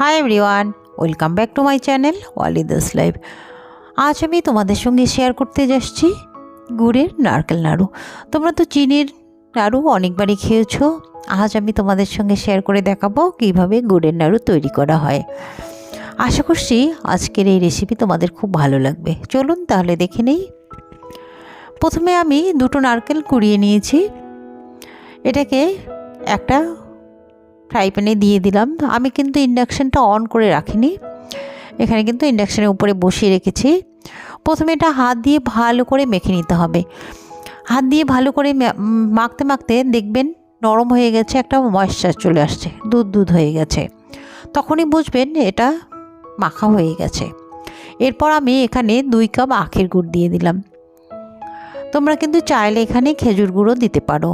Hi everyone welcome back to my channel ওয়ালিদাস live আজ আমি তোমাদের সঙ্গে শেয়ার করতে যাচ্ছি গুড়ের নারকেল নাড়ু। তোমরা তো চিনির নাড়ু অনেকবারই খেয়েছো। আজ আমি তোমাদের সঙ্গে শেয়ার করে দেখাবো কীভাবে গুড়ের নাড়ু তৈরি করা হয়। আশা করছি আজকের এই রেসিপি তোমাদের খুব ভালো লাগবে। চলুন তাহলে দেখে নেই। প্রথমে আমি দুটো নারকেল কুড়িয়ে নিয়েছি। এটাকে একটা ফ্রাই প্যানে দিয়ে দিলাম। আমি কিন্তু ইন্ডাকশানটা অন করে রাখিনি। এখানে কিন্তু ইন্ডাকশানের উপরে বসিয়ে রেখেছি। প্রথমে এটা হাত দিয়ে ভালো করে মেখে নিতে হবে। হাত দিয়ে ভালো করে মাখতে মাখতে দেখবেন নরম হয়ে গেছে, একটা ময়েশ্চার চলে আসছে, দুধ দুধ হয়ে গেছে। তখনই বুঝবেন এটা মাখা হয়ে গেছে। এরপর আমি এখানে দুই কাপ আখের গুড় দিয়ে দিলাম। তোমরা কিন্তু চাইলে এখানে খেজুর গুঁড়ো দিতে পারো।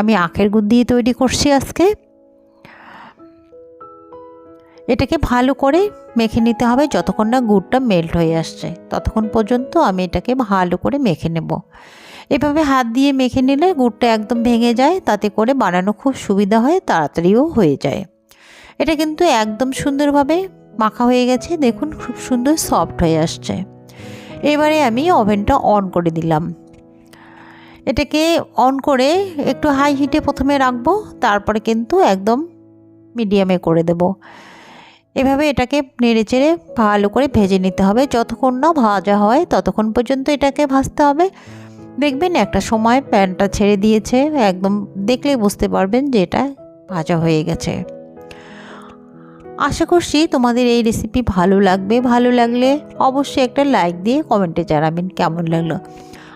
আমি আখের গুড় দিয়ে তৈরি করছি আজকে। এটাকে ভালো করে মেখে নিতে হবে যতক্ষণ না গুড়টা মেল্ট হয়ে আসছে। ততক্ষণ পর্যন্ত আমি এটাকে ভালো করে মেখে নেব। এভাবে হাত দিয়ে মেখে নিলে গুড়টা একদম ভেঙে যায়, তাতে করে বানানো খুব সুবিধা হয়, তাড়াতাড়িও হয়ে যায়। এটা কিন্তু একদম সুন্দরভাবে মাখা হয়ে গেছে, দেখুন খুব সুন্দর সফট হয়ে আসছে। এবারে আমি ওভেনটা অন করে দিলাম। এটাকে অন করে একটু হাই হিটে প্রথমে রাখব, তারপরে কিন্তু একদম মিডিয়ামে করে দেব। এভাবে এটাকে নেড়ে চেড়ে ভালো করে ভেজে নিতে হবে। যতক্ষণ না ভাজা হয় ততক্ষণ পর্যন্ত এটাকে ভাজতে হবে। দেখবেন একটা সময় প্যানটা ছেড়ে দিয়েছে, একদম দেখলেই বুঝতে পারবেন যে এটা ভাজা হয়ে গেছে। আশা করছি তোমাদের এই রেসিপি ভালো লাগবে। ভালো লাগলে অবশ্যই একটা লাইক দিয়ে কমেন্টে জানাবেন কেমন লাগল।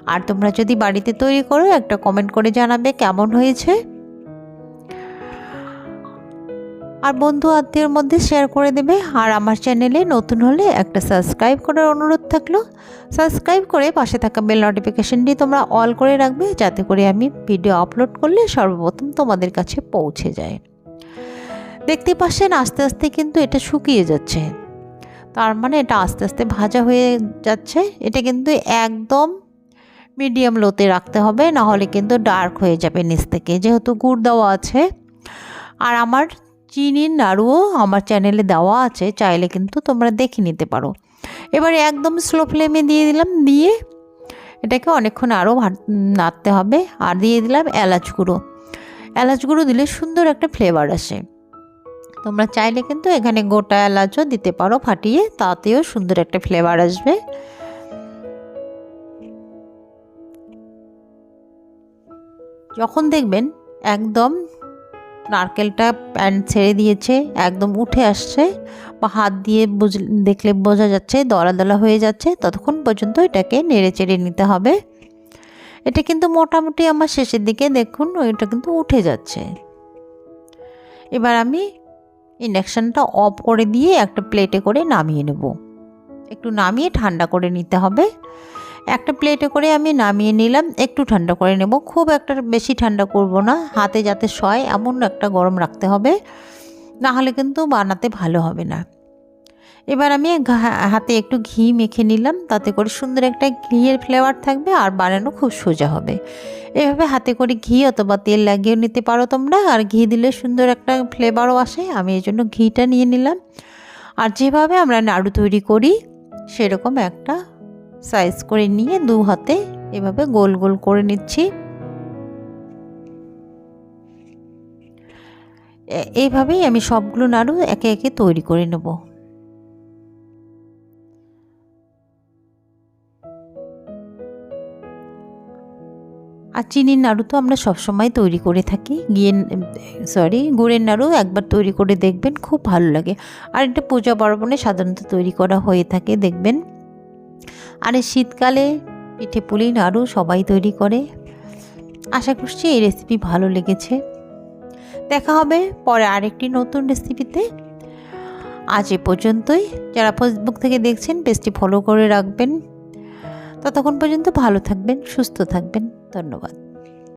আর তোমরা যদি বাড়িতে তৈরি করো, একটা কমেন্ট করে জানাবে কেমন হয়েছে। আর বন্ধু আত্মীয়র মধ্যে শেয়ার করে দেবে। আর আমার চ্যানেলে নতুন হলে একটা সাবস্ক্রাইব করার অনুরোধ থাকল। সাবস্ক্রাইব করে পাশে থাকা বেল নোটিফিকেশনটি তোমরা অল করে রাখবে যাতে করে আমি ভিডিও আপলোড করলে সর্বপ্রথম তোমাদের কাছে পৌঁছে যায়। দেখতে পাচ্ছেন আস্তে আস্তে কিন্তু এটা শুকিয়ে যাচ্ছে। তার মানে এটা আস্তে আস্তে ভাজা হয়ে যাচ্ছে। এটা কিন্তু একদম মিডিয়াম লোতে রাখতে হবে না হলে কিন্তু ডার্ক হয়ে যাবে নিচ থেকে। যেহেতু গুড় দেওয়া আছে। আর আমার চিনির নাড়ুও আমার চ্যানেলে দেওয়া আছে, চাইলে কিন্তু তোমরা দেখে নিতে পারো। এবারে একদম স্লো ফ্লেমে দিয়ে দিলাম, দিয়ে এটাকে অনেকক্ষণ আরও নাড়তে হবে। আর দিয়ে দিলাম এলাচ গুঁড়ো। এলাচ গুঁড়ো দিলে সুন্দর একটা ফ্লেভার আসে। তোমরা চাইলে কিন্তু এখানে গোটা এলাচও দিতে পারো ফাটিয়ে, তাতেও সুন্দর একটা ফ্লেভার আসবে। যখন দেখবেন একদম নারকেলটা প্যান ছেড়ে দিয়েছে, একদম উঠে আসছে, বা হাত দিয়ে বুঝ, দেখলে বোঝা যাচ্ছে দলা দলা হয়ে যাচ্ছে, ততক্ষণ পর্যন্ত এটাকে নেড়ে চেড়ে নিতে হবে। এটা কিন্তু মোটামুটি আমার শেষের দিকে দেখুন এটা কিন্তু উঠে যাচ্ছে। এবার আমি ইন্ডাকশানটা অফ করে দিয়ে একটা প্লেটে করে নামিয়ে নেব। একটু নামিয়ে ঠান্ডা করে নিতে হবে। একটা প্লেটে করে আমি নামিয়ে নিলাম। একটু ঠান্ডা করে নেব। খুব একটা বেশি ঠান্ডা করব না। হাতে যাতে সয়, এমন একটা গরম রাখতে হবে। না হলে কিন্তু বানাতে ভালো হবে না। এবার আমি হাতে একটু ঘি মেখে নিলাম। তাতে করে সুন্দর একটা ঘিয়ের ফ্লেভার থাকবে আর বানানো খুব সোজা হবে। এভাবে হাতে করে ঘি অথবা তেল লাগিয়েও নিতে পারো তোমরা। আর ঘি দিলে সুন্দর একটা ফ্লেভারও আসে। আমি এই জন্য ঘিটা নিয়ে নিলাম। আর যেভাবে আমরা নাড়ু তৈরি করি, সেরকম একটা সাইজ করে নিয়ে দু হাতে এভাবে গোল গোল করে নিচ্ছি। এইভাবেই আমি সবগুলো নাড়ু একে একে তৈরি করে নেব। আর চিনির নাড়ু তো আমরা সবসময় তৈরি করে থাকি। গিয়ে সরি গুড়ের নাড়ু একবার তৈরি করে দেখবেন, খুব ভালো লাগে। আর এটা পূজা পার্বণে সাধারণত তৈরি করা হয়ে থাকে, দেখবেন। আর এই শীতকালে পিঠে পুলি, নাড়ু সবাই তৈরি করে। আশা করছি এই রেসিপি ভালো লেগেছে। দেখা হবে পরে আরেকটি নতুন রেসিপিতে আজ এ পর্যন্তই। যারা ফেসবুক থেকে দেখছেন পেজটি ফলো করে রাখবেন। ততক্ষণ পর্যন্ত ভালো থাকবেন, সুস্থ থাকবেন। ধন্যবাদ।